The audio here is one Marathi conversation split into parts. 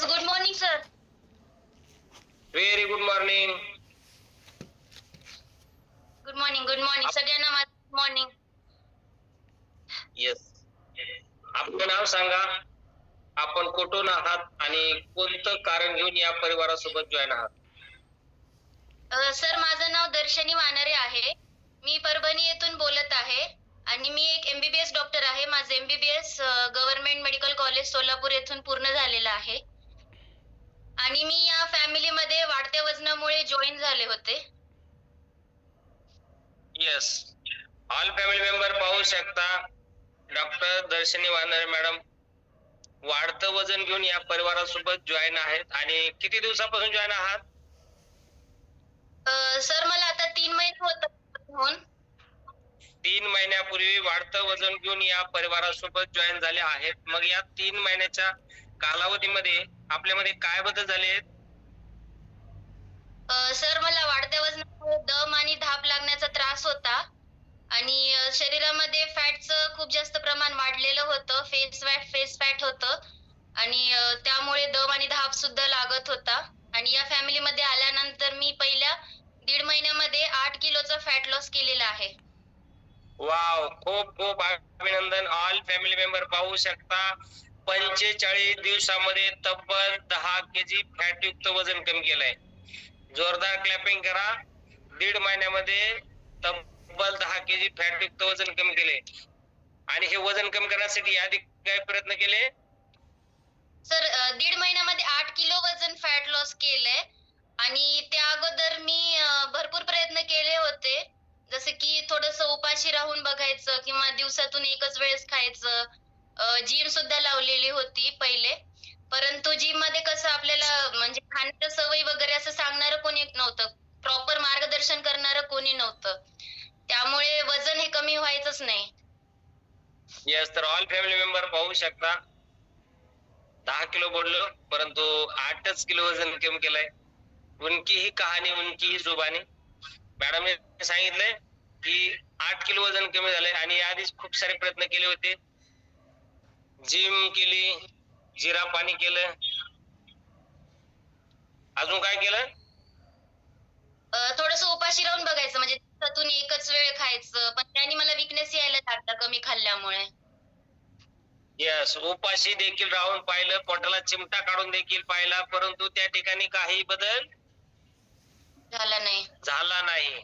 Yes good morning sir very good morning good morning good morning सगळ्यांना माझं गुड मॉर्निंग येस आपलं नाव सांगा. आपण कुठून आहात आणि कोणतं कारण घेऊन या परिवारासोबत जॉईन आहात? सर माझं नाव दर्शनी वानरे आहे. मी परभणी येथून बोलत आहे आणि मी एक एमबीबीएस डॉक्टर आहे. माझं MBBS government medical college Solapur येथून पूर्ण झालेलं आहे. आणि मी या फॅमिलीमध्ये वाढत्या वजनामुळे जॉईन झाले होते. येस ऑल फॅमिली मेंबर पाहू शकता. डॉक्टर दर्शनी वानरे मॅडम वाढतं वजन घेऊन या परिवारासोबत जॉईन आहेत. आणि किती दिवसापासून जॉईन आहात? सर मला आता तीन महिने होत होऊन तीन महिन्यापूर्वी वाढतं वजन घेऊन या परिवारासोबत जॉईन झाले आहेत. मग या तीन महिन्याच्या कालावधीमध्ये आपल्यामध्ये काय बदल झाले सर मला वाढत्या वजनामुळे दम आणि धाप लागण्याचा त्रास होता. आणि शरीरामध्ये फॅटचं खूप जास्त प्रमाण वाढलेलं होतं. फेस फॅट फेस फॅट होतं. आणि त्यामुळे दम आणि धाप सुद्धा लागत होता. आणि या फॅमिलीमध्ये आल्यानंतर मी पहिल्या दीड महिन्यामध्ये आठ किलोचा फॅट लॉस केलेला आहे. वाव! खूप खूप अभिनंदन. ऑल फॅमिली मेंबर पाहू शकता. पंचेचाळीस दिवसामध्ये तब्बल दहा केजी फॅट युक्त वजन कमी केलंय. जोरदार क्लॅपिंग करा. दीड महिन्यामध्ये तब्बल दहा केजी फॅट युक्त वजन कमी केले आणि हे वजन कमी करण्यासाठी आधी काय प्रयत्न केले? सर दीड महिन्यामध्ये आठ किलो वजन फॅट लॉस केलंय. आणि त्या अगोदर मी भरपूर प्रयत्न केले होते. जसे की थोडस उपाशी राहून बघायचं किंवा दिवसातून एकच वेळेस खायचं. जिम सुद्धा लावलेली होती पहिले. परंतु जिममध्ये कसं आपल्याला म्हणजे खाण्याच्या सवयी वगैरे असं सांगणारं कोणी नव्हतं. प्रॉपर मार्गदर्शन करणारं कोणी नव्हतं. त्यामुळे वजन हे कमी व्हायचंच नाही. यस तर ऑल फॅमिली मेंबर पाहू शकता. दहा किलो बोललो परंतु आठच किलो वजन कमी केलंय. उनकी ही कहाणी उनकी ही जुबानी. मॅडमने सांगितलंय की आठ किलो वजन कमी झालंय. आणि याआधीच खूप सारे प्रयत्न केले होते. जिम केली जिरा पाणी केलं. अजून काय केलं? थोडस उपाशी राहून बघायचं म्हणजे दिवसातून एकच वेळ खायचं. पण त्याने मला विकनेस यायला लागला कमी खाल्ल्यामुळे. यस उपाशी देखील राहून पाहिलं पोटाला चिमटा काढून देखील पाहिला परंतु त्या ठिकाणी काही बदल झाला नाही. झाला नाही.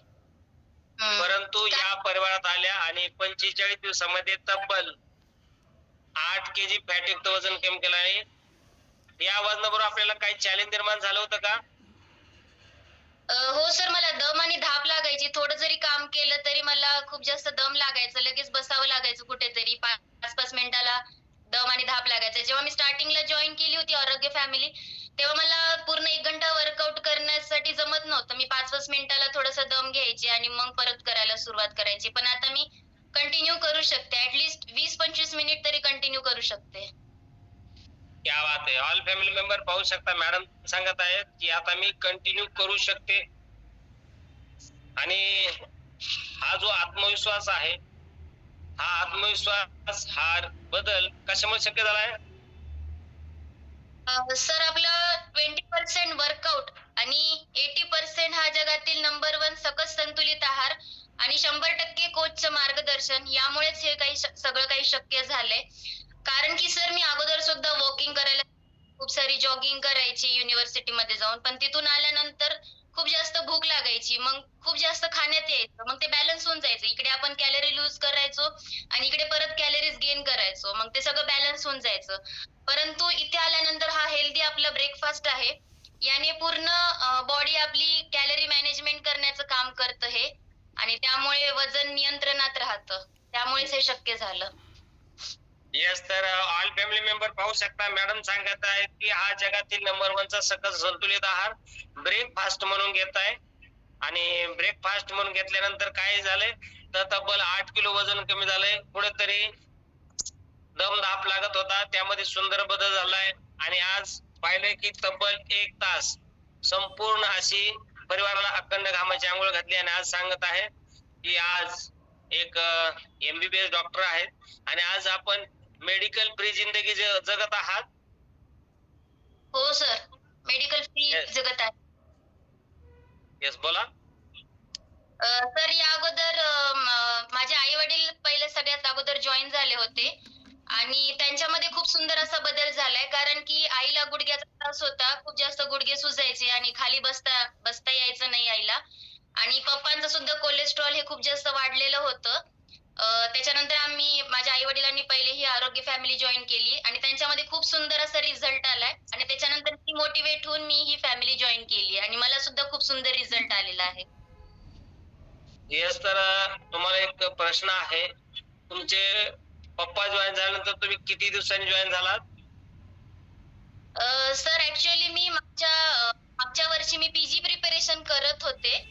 परंतु या परिवारात आल्या आणि पंचेचाळीस दिवसामध्ये तब्बल आठ केजी फॅटयुक्त वजन कमी केलं आहे. या वजनाबरोबर आपल्याला काही चॅलेंज निर्माण झालं होतं का? हो सर मला दम आणि धाप लागायची. थोडं जरी काम केलं तरी मला खूप जास्त दम लागायचं. लगेच बसावं लागायचं कुठेतरी. पाच पाच मिनिटाला दम आणि धाप लागायचं. जेव्हा मी स्टार्टिंगला जॉईन केली होती आरोग्य फॅमिली तेव्हा मला पूर्ण एक घंटा वर्कआउट करण्यासाठी जमत नव्हतं. मी पाच पाच मिनिटाला थोडासा दम घ्यायची आणि मग परत करायला सुरुवात करायची. पण आता मी कंटिन्यू करू शकते. ऍटलीस्ट वीस पंचवीस मिनिट तरी कंटिन्यू करू शकते. क्या बात आहे ऑल फॅमिली मेंबर पाहू शकता. मॅडम सांगत आहेत की आता मी कंटिन्यू करू शकते. आणि हा जो आत्मविश्वास आहे हा आत्मविश्वास हा बदल कशामुळे शक्य झाला आहे? सर आपलं ट्वेंटी पर्सेंट वर्कआउट आणि एटी पर्सेंट हा जगातील नंबर वन सकस संतुलित आहार आणि शंभर टक्के कोचचं मार्गदर्शन. यामुळेच हे काही सगळं काही शक्य झालंय. कारण की सर मी अगोदर सुद्धा वॉकिंग करायला खूप सारी जॉगिंग करायची युनिव्हर्सिटी मध्ये जाऊन. पण तिथून आल्यानंतर खूप जास्त भूक लागायची. मग खूप जास्त खाण्यात यायचं. मग ते बॅलन्स होऊन जायचं. इकडे आपण कॅलरी लूज करायचो आणि इकडे परत कॅलरीज गेन करायचो. मग ते सगळं बॅलन्स होऊन जायचं. परंतु इथे आल्यानंतर हा हेल्दी आपला ब्रेकफास्ट आहे. याने पूर्ण बॉडी आपली कॅलरी मॅनेजमेंट करण्याचं काम करतं हे. आणि त्यामुळे वजन नियंत्रणात राहतं. त्यामुळेच हे शक्य झालं. येस तर ऑल फॅमिली मेंबर पाहू शकता. मॅडम सांगत आहेत की हा जगातील नंबर वनचा सकस संतुलित आहार ब्रेकफास्ट म्हणून घेत आहे आणि ब्रेकफास्ट म्हणून घेतल्यानंतर काय झालंय? तर तब्बल आठ किलो वजन कमी झालंय. कुठेतरी दम धाप लागत होता. त्यामध्ये सुंदर बदल झालाय. आणि आज पाहिलंय की तब्बल एक तास संपूर्ण अशी परिवाराला अखंड घामाची आंघोळ घातली आणि आज सांगत आहे की आज एक एमबीबीएस डॉक्टर आहेत. आणि आज आपण मेडिकल फ्री जिंदगी जगत आहात. हो सर मेडिकल फ्री. जगत आहे. येस बोला. सर या अगोदर माझे आई वडील पहिले सगळ्यात अगोदर जॉईन झाले होते. आणि त्यांच्यामध्ये खूप सुंदर असा बदल झालाय. कारण की आईला गुडघ्याचा त्रास होता. खूप जास्त गुडघे सुजायचे आणि खाली बसता बसता यायचं नाही आईला. आणि पप्पांचं सुद्धा कोलेस्ट्रॉल हे खूप जास्त वाढलेलं होतं. त्याच्यानंतर आम्ही माझ्या आई वडिलांनी पहिले ही आरोग्य फॅमिली जॉईन केली. आणि त्यांच्यामध्ये खूप सुंदर असा रिझल्ट आलाय. आणि त्याच्यानंतर ती मोटिवेट होऊन मी ही फॅमिली जॉईन केली. आणि मला सुद्धा खूप सुंदर रिझल्ट आलेला आहे. येस तर तुम्हाला एक प्रश्न आहे. तुमचे पप्पा जॉईन झाल्यानंतर तुम्ही किती दिवसांनी जॉईन झालात? सर ऍक्च्युअली मी मागच्या मागच्या वर्षी मी पीजी प्रिपरेशन करत होते.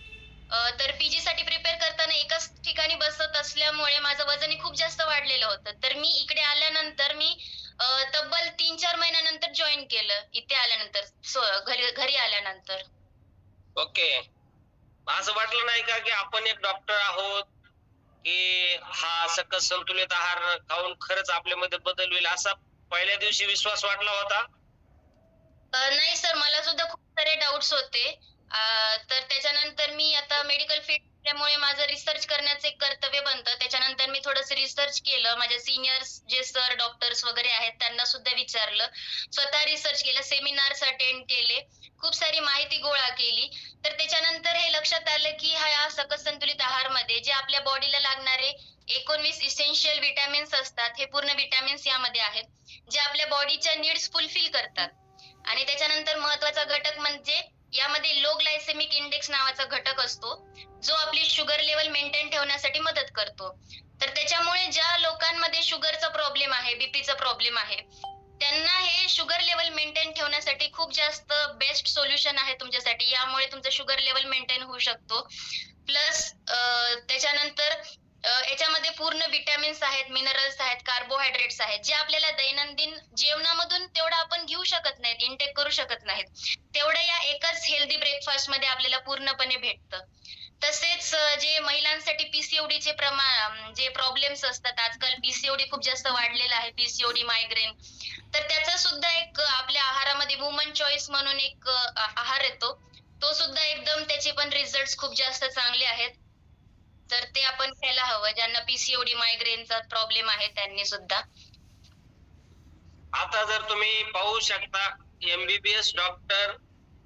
अ, तर पीजी साठी प्रिपेअर करताना एकाच ठिकाणी बसत असल्यामुळे माझं वजन खूप जास्त वाढलेलं होतं. तर मी इकडे आल्यानंतर मी अ, तब्बल तीन चार महिन्यानंतर जॉईन केलं. इथे आल्यानंतर सो- घरी घरी आल्यानंतर. ओके असं वाटलं नाही का की आपण एक डॉक्टर आहोत? की हा सकस संतुलित आहार खाऊन खरंच आपल्यामध्ये बदल होईल असा पहिल्या दिवशी विश्वास वाटला होता? नाही सर. मला सुद्धा खूप सारे डाऊट्स होते. तर त्याच्यानंतर मी आता मेडिकल फील्ड त्यामुळे माझं रिसर्च करण्याचं एक कर्तव्य बनतं. त्याच्यानंतर मी थोडंसं रिसर्च केलं. माझ्या सिनियर्स जे सर डॉक्टर्स वगैरे आहेत त्यांना सुद्धा विचारलं. स्वतः रिसर्च केलं सेमिनार्स अटेंड केले. खूप सारी माहिती गोळा केली. तर त्याच्यानंतर हे लक्षात आलं की हा सकस संतुलित आहारमध्ये जे आपल्या बॉडीला लागणारे एकोणवीस इसेन्शियल विटॅमिन्स असतात हे पूर्ण विटॅमिन्स यामध्ये आहेत जे आपल्या बॉडीच्या नीड्स फुलफिल करतात. आणि त्याच्यानंतर महत्त्वाचा घटक म्हणजे यामध्ये लो ग्लायसेमिक इंडेक्स नावाचा घटक असतो जो आपली शुगर लेवल मेंटेन ठेवण्यासाठी मदत करतो. तर त्याच्यामुळे ज्या लोकांमध्ये शुगरचा प्रॉब्लेम आहे बीपीचा प्रॉब्लेम आहे त्यांना हे शुगर लेवल मेंटेन ठेवण्यासाठी खूप जास्त बेस्ट सोल्युशन आहे तुमच्यासाठी. यामुळे तुमचा शुगर लेवल मेंटेन होऊ शकतो. प्लस त्याच्यानंतर याच्यामध्ये पूर्ण विटॅमिन्स आहेत मिनरल्स आहेत कार्बोहायड्रेट्स आहेत जे आपल्याला दैनंदिन जेवणामधून तेवढं आपण घेऊ शकत नाहीत इंटेक करू शकत नाहीत. तेवढं या एकाच हेल्दी ब्रेकफास्टमध्ये आपल्याला पूर्णपणे भेटतं. तसेच जे महिलांसाठी पीसीओडी चे प्रमाण जे प्रॉब्लेम्स असतात आजकाल पीसीओडी खूप जास्त वाढलेलं आहे पीसीओडी मायग्रेन तर त्याचा सुद्धा एक आपल्या आहारामध्ये वुमन चॉईस म्हणून एक आहार येतो. तो सुद्धा एकदम त्याचे पण रिझल्ट खूप जास्त चांगले आहेत. तर ते आपण घ्यायला हवं. ज्यांना पीसीओडी मायग्रेनचा प्रॉब्लेम आहे त्यांनी सुद्धा. आता जर तुम्ही पाहू शकता एमबीबीएस डॉक्टर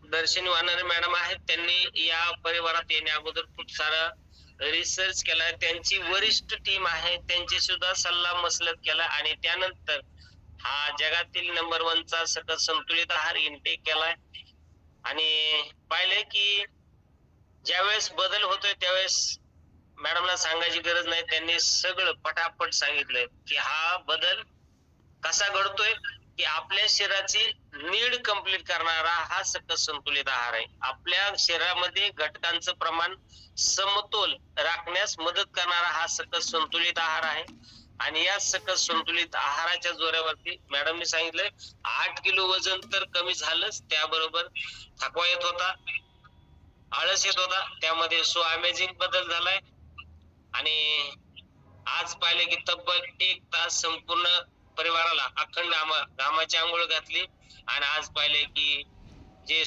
दर्शनी वानरे मॅडम आहेत. त्यांनी या परिवारात येण्या अगोदर खूप सारा रिसर्च केलाय त्यांची वरिष्ठ टीम आहे. त्यांची सुद्धा सल्ला मसलत केला आणि त्यानंतर हा जगातील नंबर वनचा सकस संतुलित आहार इनटेक केलाय. आणि पाहिले की ज्यावेळेस बदल होतोय त्यावेळेस मॅडमला सांगायची गरज नाही. त्यांनी सगळं पटापट सांगितलंय की हा बदल कसा घडतोय? की आपल्या शरीराची नीड कंप्लीट करणारा हा सकस संतुलित आहार आहे. आपल्या शरीरामध्ये घटकांचं प्रमाण समतोल राखण्यास मदत करणारा हा सकस संतुलित आहार आहे. आणि या सकस संतुलित आहाराच्या जोरावरती मॅडमने सांगितलंय आठ किलो वजन तर कमी झालंच त्याबरोबर थकवा येत होता आळस येत होता त्यामध्ये सो अमेझिंग बदल झालाय. आणि आज पाहिले की तब्बल एक तास संपूर्ण परिवाराला अखंड घामाची आंघोळ घातली. आणि आज पाहिले की जे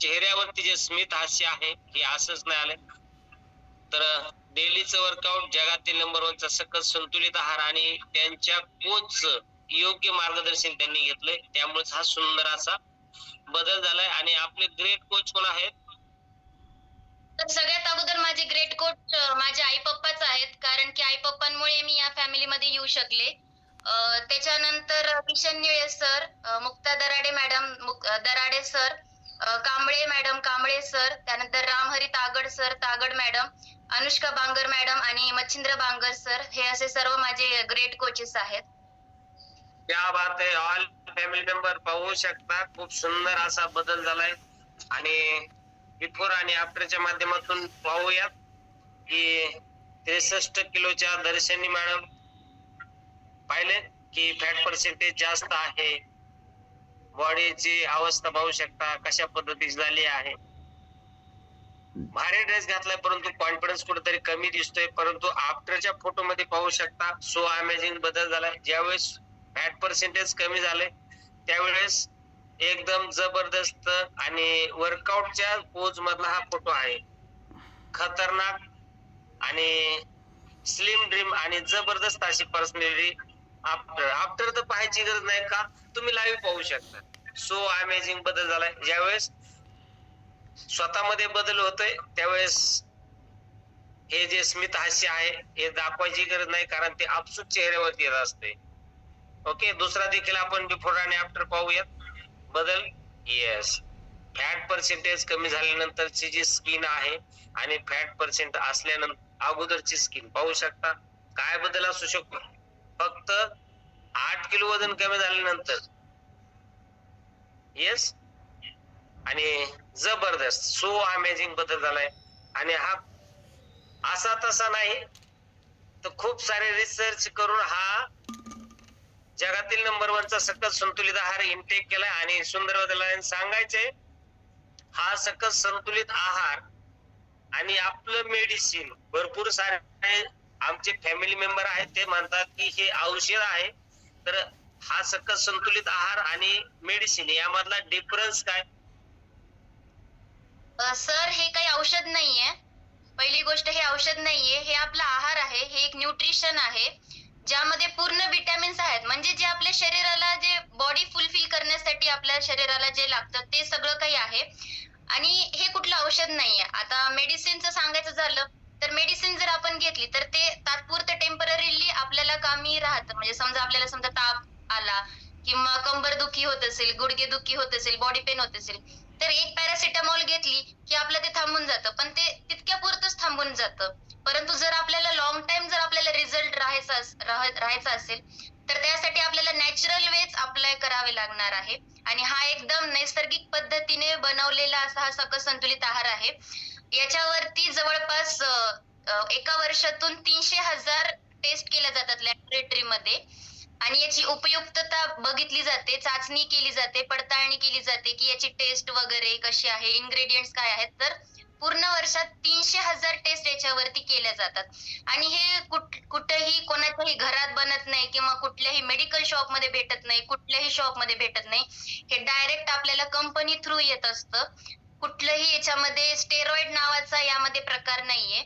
चेहऱ्यावरती जे स्मित हास्य आहे हे असंच नाही आलंय तर डेलीचं वर्कआउट जगातील नंबर वनचा सकस संतुलित आहार आणि त्यांच्या कोच योग्य मार्गदर्शन त्यांनी घेतलंय. त्यामुळेच हा सुंदर असा बदल झालाय. आणि आपले ग्रेट कोच कोण आहेत? तर सगळ्यात अगोदर माझे ग्रेट कोच माझे आई पप्पाच आहेत. कारण की आई पप्पांमुळे मी या फॅमिलीमध्ये येऊ शकले. त्याच्यानंतर Kishan Nile sir Mukta Darade madam Darade sir Kamble madam Kamble sir त्यानंतर Ramhari Tagad sir Tagad madam Anushka Bangar madam आणि मच्छिंद्र बांगर सर हे असे सर्व माझे ग्रेट कोचेस आहेत. त्या बात आहे. ऑल फॅमिली मेंबर पाहू शकता. खूप सुंदर असा बदल झालाय. आणि बिफोर आणि आफ्टरच्या माध्यमातून पाहूयात की त्रेसष्ट किलोच्या दर्शनी मॅडम पाहिले की फॅट पर्सेंटेज जास्त आहे. बॉडीची अवस्था पाहू शकता कशा पद्धतीची झाली आहे. भारी ड्रेस घातलाय परंतु कॉन्फिडन्स कुठेतरी कमी दिसतोय. परंतु आफ्टरच्या फोटो मध्ये पाहू शकता सो अमेझिंग बदल झालाय. ज्यावेळेस फॅट पर्सेंटेज कमी झाले त्यावेळेस एकदम जबरदस्त आणि वर्कआउटच्या पोज मधला हा फोटो आहे. खतरनाक आणि स्लिम ड्रीम आणि जबरदस्त अशी पर्सनॅलिटी आफ्टर आफ्टर तर पाहायची गरज नाही का? तुम्ही लाईव्ह पाहू शकता. सो अमेझिंग बदल झालाय. ज्यावेळेस स्वतःमध्ये बदल होतोय त्यावेळेस हे जे स्मित हास्य आहे हे दाखवायची गरज नाही कारण ते आपसूक चेहऱ्यावरती येत असते. ओके दुसरा देखील आपण बिफोर आणि आफ्टर पाहूयात. बदल? येस फॅट पर्सेंटेज कमी झाल्यानंतरची जी स्किन आहे आणि फॅट पर्सेंट असल्यानंतर अगोदरची स्किन पाहू शकता. काय बदल असू शकतो? फक्त आठ किलो वजन कमी झाल्यानंतर. येस आणि जबरदस्त सो अमेझिंग बदल झालाय. आणि हा असा तसा नाही. तर खूप सारे रिसर्च करून हा जगातील नंबर वनचा सकस संतुलित आहार इनटेक केलाय आणि सुंदर बदल सांगायचंय. हा सकस संतुलित आहार आणि आपलं मेडिसिन भरपूर सारे आमचे फॅमिली मेंबर आहेत ते म्हणतात की हे औषध आहे. तर हा सकस संतुलित आहार आणि मेडिसिन यामधला डिफरन्स काय? सर हे काही औषध नाहीये. पहिली गोष्ट हे औषध नाहीये. हे आपला आहार आहे. हे एक न्यूट्रिशन आहे. ज्यामध्ये पूर्ण विटॅमिन्स आहेत. म्हणजे जे आपल्या शरीराला जे बॉडी फुलफिल करण्यासाठी आपल्या शरीराला जे लागतं ते सगळं काही आहे. आणि हे कुठलं औषध नाहीये. आता मेडिसिनचं सांगायचं झालं तर मेडिसिन जर आपण घेतली तर ते तात्पुरतं टेम्पररीली आपल्याला कामी राहतं. म्हणजे समजा आपल्याला समजा ताप आला किंवा कंबर दुखी होत असेल गुडघे दुखी होत असेल बॉडी पेन होत असेल तर एक पॅरासिटामॉल घेतली की आपलं ते थांबून जातं. पण ते तितक्या पुरतच थांबून जातं. परंतु जर आपल्याला लॉंग टाइम जर आपल्याला रिझल्ट राहायचा राहायचा असेल तर त्यासाठी आपल्याला नॅचरल वेच अप्लाय करावे लागणार आहे. आणि हा एकदम नैसर्गिक पद्धतीने बनवलेला असा हा सकस संतुलित आहार आहे. याच्यावरती जवळपास एका वर्षातून तीनशे हजार टेस्ट केल्या जातात लॅबोरेटरीमध्ये आणि याची उपयुक्तता बघितली जाते चाचणी केली जाते पडताळणी केली जाते की याची टेस्ट वगैरे कशी आहे इन्ग्रेडियंट्स काय आहेत. तर पूर्ण वर्षात तीनशे हजार टेस्ट याच्यावरती केल्या जातात. आणि हे कुठ कुठेही कोणाच्याही घरात बनत नाही किंवा कुठल्याही मेडिकल शॉपमध्ये भेटत नाही कुठल्याही शॉपमध्ये भेटत नाही हे डायरेक्ट आपल्याला कंपनी थ्रू येत असतं. कुठलंही याच्यामध्ये स्टेरॉइड नावाचा यामध्ये प्रकार नाहीये.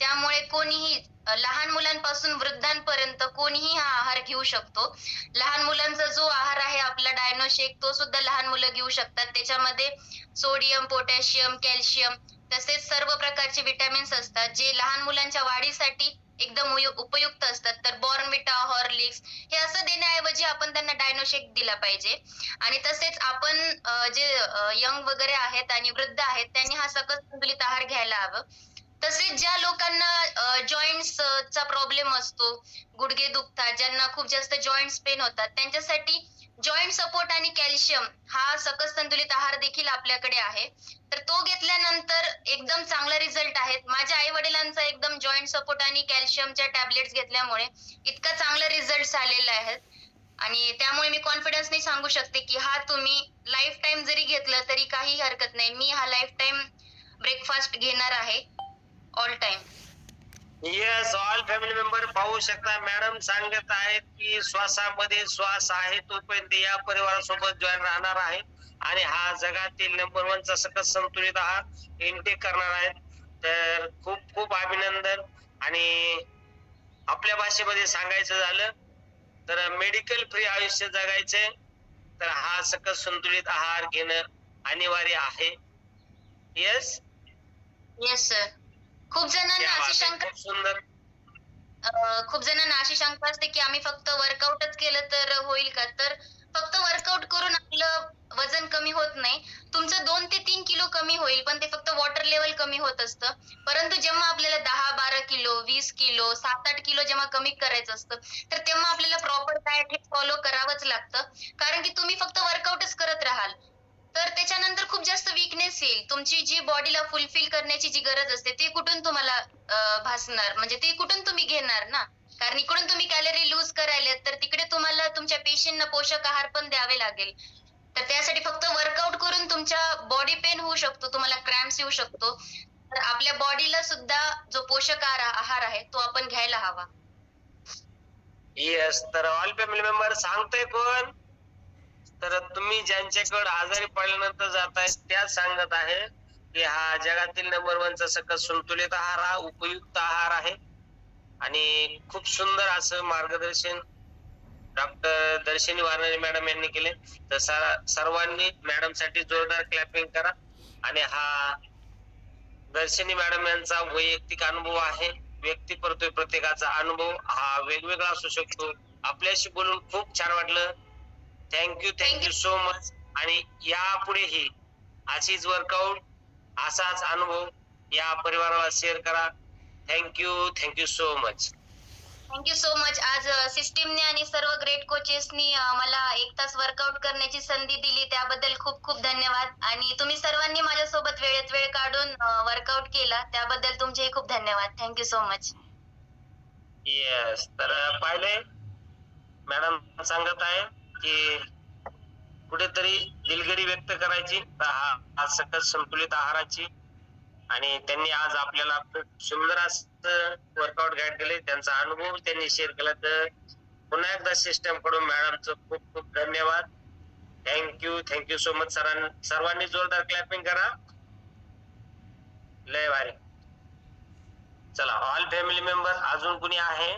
त्यामुळे कोणीही लहान मुलांपासून वृद्धांपर्यंत कोणीही हा आहार घेऊ शकतो. लहान मुलांचा जो आहार आहे आपला डायनोशेक तो सुद्धा लहान मुलं घेऊ शकतात. त्याच्यामध्ये सोडियम पोटॅशियम कॅल्शियम तसेच सर्व प्रकारचे विटॅमिन्स असतात जे लहान मुलांच्या वाढीसाठी एकदम उपयुक्त असतात. तर बॉर्नविटा हॉर्लिक्स हे असं देण्याऐवजी आपण त्यांना डायनोशेक दिला पाहिजे. आणि तसेच आपण जे यंग वगैरे आहेत आणि वृद्ध आहेत त्यांनी हा सकस संतुलित आहार घ्यायला हवं. तसेच ज्या लोकांना जॉईंट्स चा प्रॉब्लेम असतो गुडघे दुखतात ज्यांना खूप जास्त जॉईंट्स पेन होतात त्यांच्यासाठी जॉईंट सपोर्ट आणि कॅल्शियम हा सकस संतुलित आहार देखील आपल्याकडे आहे. तर तो घेतल्यानंतर एकदम चांगला रिझल्ट आहे माझ्या आई वडिलांचा एकदम जॉईंट सपोर्ट आणि कॅल्शियमच्या टॅबलेट्स घेतल्यामुळे इतका चांगला रिझल्ट आलेला आहे. आणि त्यामुळे मी कॉन्फिडन्सने सांगू शकते की हा तुम्ही लाईफ टाईम जरी घेतलं तरी काही हरकत नाही. मी हा लाईफ टाईम ब्रेकफास्ट घेणार आहे. All time yes all family member पाहू शकता. मॅडम सांगत आहेत की श्वासामध्ये श्वास आहे तोपर्यंत या परिवारासोबत जॉईन राहणार आहे. आणि हा जगातील नंबर वनचा सकस संतुलित आहार इनटेक करणार आहेत. तर खूप खूप अभिनंदन. आणि आपल्या भाषेमध्ये सांगायचं झालं तर मेडिकल फ्री आयुष्य जगायचंय. तर हा सकस संतुलित आहार घेणं अनिवार्य आहे. येस येस सर खूप जणांना अशी शंका खूप सुंदर अं, खूप जणांना अशी शंका असते की आम्ही फक्त वर्कआउटच केलं तर होईल का? तर फक्त वर्कआउट करून आपलं वजन कमी होत नाही. तुमचं दोन ते तीन किलो कमी होईल पण ते फक्त वॉटर लेवल कमी होत असतं. परंतु जेव्हा आपल्याला दहा बारा किलो वीस किलो सात आठ किलो जेव्हा कमी करायचं असतं तर तेव्हा आपल्याला प्रॉपर डाएट हे फॉलो करावंच लागतं. कारण की तुम्ही फक्त वर्कआउटच करत राहाल. तर त्याच्यानंतर खूप जास्त वीकनेस येईल. तुमची जी बॉडीला फुलफिल करण्याची जी गरज असते ती कुठून तुम्हाला भासणार? म्हणजे ती कुठून तुम्ही घेणार ना? कारण इकडून तुम्ही कॅलरी लूज करायला तर तिकडे तुम्हाला तुमच्या पेशींना पोषक आहार पण द्यावे लागेल. तर त्यासाठी फक्त वर्कआउट करून तुमच्या बॉडी पेन होऊ शकतो तुम्हाला क्रॅम्प्स येऊ शकतो. तर आपल्या बॉडीला सुद्धा जो पोषक आहार आहार आहे तो आपण घ्यायला हवा. येस तर ऑल फॅमिली मेंबर सांगतोय कोण? तर तुम्ही ज्यांच्याकडे आजारी पडल्यानंतर जाताय त्याच सांगत आहे की हा जगातील नंबर वनचा सकस संतुलित आहार हा उपयुक्त आहार आहे. आणि खूप सुंदर असं मार्गदर्शन डॉक्टर दर्शनी वारणारे मॅडम यांनी केले. तर सर्वांनी मॅडमसाठी जोरदार क्लॅपिंग करा. आणि हा दर्शनी मॅडम यांचा वैयक्तिक अनुभव आहे. व्यक्ती परतोय प्रत्येकाचा अनुभव हा वेगवेगळा असू शकतो. आपल्याशी बोलून खूप छान वाटलं. थँक्यू थँक्यू सो मच आणि यापुढेही अशीच वर्कआउट असाच अनुभव या परिवाराला शेअर करा. Thank you thank you so much thank you so much आज सिस्टीमने आणि सर्व ग्रेट कोचेसनी मला एक तास वर्कआउट करण्याची संधी दिली. त्याबद्दल खूप खूप धन्यवाद. आणि तुम्ही सर्वांनी माझ्यासोबत वेळेत वेळ काढून वर्कआउट केला. त्याबद्दल तुमचेही खूप धन्यवाद. थँक्यू सो मच येस तर पाहिले मॅडम सांगत आहे. की कुठेतरी दिलगिरी व्यक्त करायची. आज सकस संतुलित आहाराची आणि त्यांनी आज आपल्याला खूप सुंदर असं वर्कआउट गाईड केले. त्यांचा अनुभव त्यांनी शेअर केला. तर पुन्हा एकदा सिस्टमकडून मॅडमचं खूप खूप धन्यवाद. Thank you thank you so much सरां सर्वांनी जोरदार क्लॅपिंग करा. लय भारी. चला ऑल फॅमिली मेंबर अजून कुणी आहे?